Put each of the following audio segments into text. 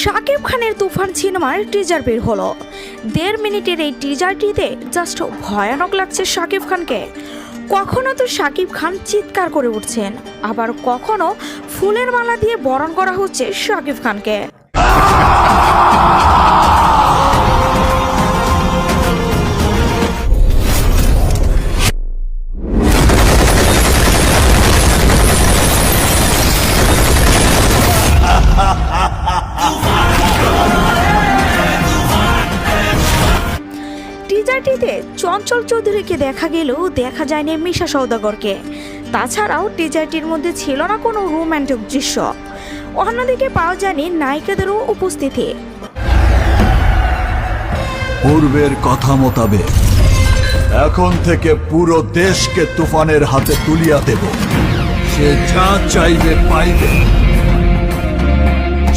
শাকিব খানের তুফান সিনেমার টিজার বের হলো। দেড় মিনিটের এই টিজারটিতে জাস্ট ভয়ানক লাগছে শাকিব খানকে। কখনো তো শাকিব খান চিৎকার করে উঠছেন, আবার কখনো ফুলের মালা দিয়ে বরণ করা হচ্ছে শাকিব খানকে। টিজারটিতে চঞ্চল চৌধুরীকে দেখা গেলেও দেখা যায়নি মিশা সৌদাগরকে তাছাড়াও টিজারটির মধ্যে ছিল না কোনো রোম্যান্টিক দৃশ্য। অন্যদিকে পাওয়া যায়নি নায়িকাদেরও উপস্থিতি। পূর্বের কথা মোতাবেক, এখন থেকে পুরো দেশকে তুফানের হাতে তুলিয়া দেব। সে যা চাইবে পাইবে।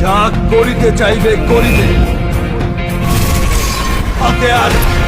যা করিতে চাইবে করিবে। হাতে আর